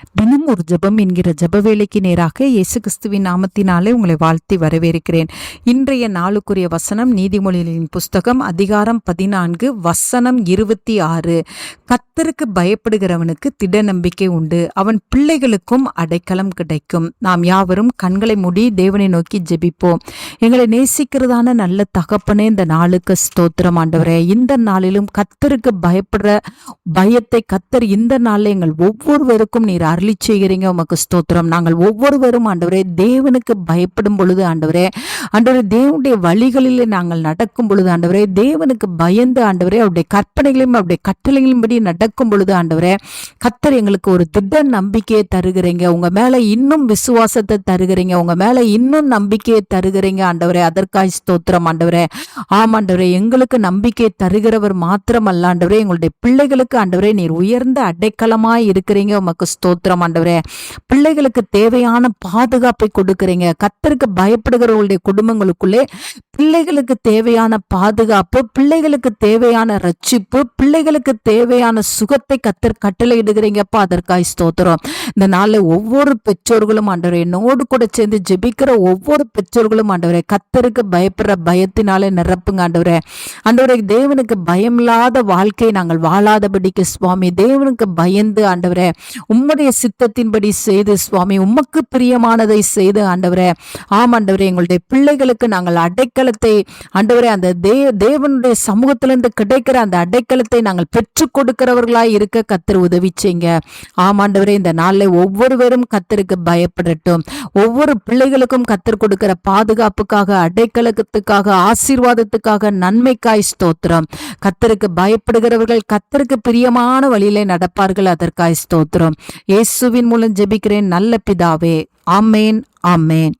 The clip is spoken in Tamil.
தினம் ஒரு ஜெபம் என்கிற ஜப வேலைக்கு நேராக இயேசு கிறிஸ்துவின் நாமத்தினாலே உங்களை வாழ்த்தி வரவேற்கிறேன். இன்றைய நாளுக்குரிய வசனம் நீதிமொழிகளின் புஸ்தகம் அதிகாரம் பதினான்கு வசனம் இருபத்தி ஆறு. கத்தருக்கு பயப்படுகிறவனுக்கு திட நம்பிக்கை உண்டு. அவன் பிள்ளைகளுக்கும் அடைக்கலம் கிடைக்கும். நாம் யாவரும் கண்களை மூடி தேவனை நோக்கி ஜெபிப்போம். எங்களை நேசிக்கிறதான நல்ல தகப்பனே இந்த நாளுக்கு ஸ்தோத்திரம் ஆண்டவரே. இந்த நாளிலும் கத்தருக்கு பயப்படுற பயத்தை கத்தர் இந்த நாளில் எங்கள் ஒவ்வொருவருக்கும் நீர் அருளி செய்கிறீங்க. உமக்கு ஸ்தோத்திரம். நாங்கள் ஒவ்வொருவரும் ஆண்டவரே தேவனுக்கு பயப்படும் பொழுது ஆண்டவரே ஆண்டவரே தேவனுடைய வழிகளிலே நாங்கள் நடக்கும் பொழுது ஆண்டவரே தேவனுக்கு பயந்து ஆண்டவரே அவருடைய கற்பனைகளையும் அவருடைய கட்டளைகளின்படி நடக்கும் பொழுது ஆண்டவரே கத்தர் எங்களுக்கு ஒரு திட்ட நம்பிக்கையை தருகிறீங்க. உங்க மேல இன்னும் விசுவாசத்தை தருகிறீங்க. உங்க மேல இன்னும் நம்பிக்கையை தருகிறீங்க ஆண்டவரே. அதற்காய் ஸ்தோத்திரம் ஆண்டவரே. ஆமாண்டவரே எங்களுக்கு நம்பிக்கை தருகிறவர் மாத்திரமல்ல ஆண்டவரே. எங்களுடைய பிள்ளைகளுக்கு ஆண்டவரே நீர் உயர்ந்த அடைக்கலமாய் இருக்கிறீங்க. உமக்கு ஸ்தோத்திரம் ஆண்டவரே. பிள்ளைகளுக்கு தேவையான பாதுகாப்பை கொடுக்கிறீங்க. கத்தருக்கு பயப்படுகிறவர்களுடைய குடும்பங்களுக்குள்ளே பிள்ளைகளுக்கு தேவையான பாதுகாப்பு பிள்ளைகளுக்கு தேவையான ரட்சிப்பு பிள்ளைகளுக்கு தேவையான சுகத்தை கத்தர் கட்டளையிடுகிறீங்கப்பா. அதற்காய் ஸ்தோத்திரம். இந்த நாளில் ஒவ்வொரு பெற்றோர்களும் ஆண்டவரே என்னோடு கூட சேர்ந்து ஜெபிக்கிற ஒவ்வொரு பெற்றோர்களும் ஆண்டவரே கத்தருக்கு பயப்படுற பயத்தினாலே நிரப்புங்க ஆண்டவரே. ஆண்டவரே தேவனுக்கு பயமில்லாத வாழ்க்கையை நாங்கள் வாழாதபடிக்கு சுவாமி தேவனுக்கு பயந்து ஆண்டவரே உம்முடைய சித்தத்தின்படி செய்து சுவாமி உமக்கு பிரியமானதை செய்து ஆண்டவரே. ஆம் ஆண்டவரே எங்களுடைய பிள்ளைகளுக்கு நாங்கள் அடைக்கலத்தை ஆண்டவரே அந்த தே தேவனுடைய சமூகத்திலிருந்து கிடைக்கிற அந்த அடைக்கலத்தை நாங்கள் பெற்றுக் கொடுக்கிறவர்களாய் இருக்க கத்தர் உதவி செய்யுங்க. ஆமாண்டவரே இந்த நாளில் ஒவ்வொருவரும் கத்தருக்கு பயப்படட்டும். ஒவ்வொரு பிள்ளைகளுக்கும் கத்தர் கொடுக்கிற பாதுகாப்புக்காக அடைக்கலத்துக்காக ஆசீர்வாதத்துக்காக நன்மைக்காய் ஸ்தோத்திரம். கத்தருக்கு பயப்படுகிறவர்கள் கத்தருக்கு பிரியமான வழியிலே நடப்பார்கள் அதற்காய் ஸ்தோத்திரம். இயேசுவின் மூலம் ஜெபிக்கிறேன் நல்ல பிதாவே. ஆமேன் ஆமேன்.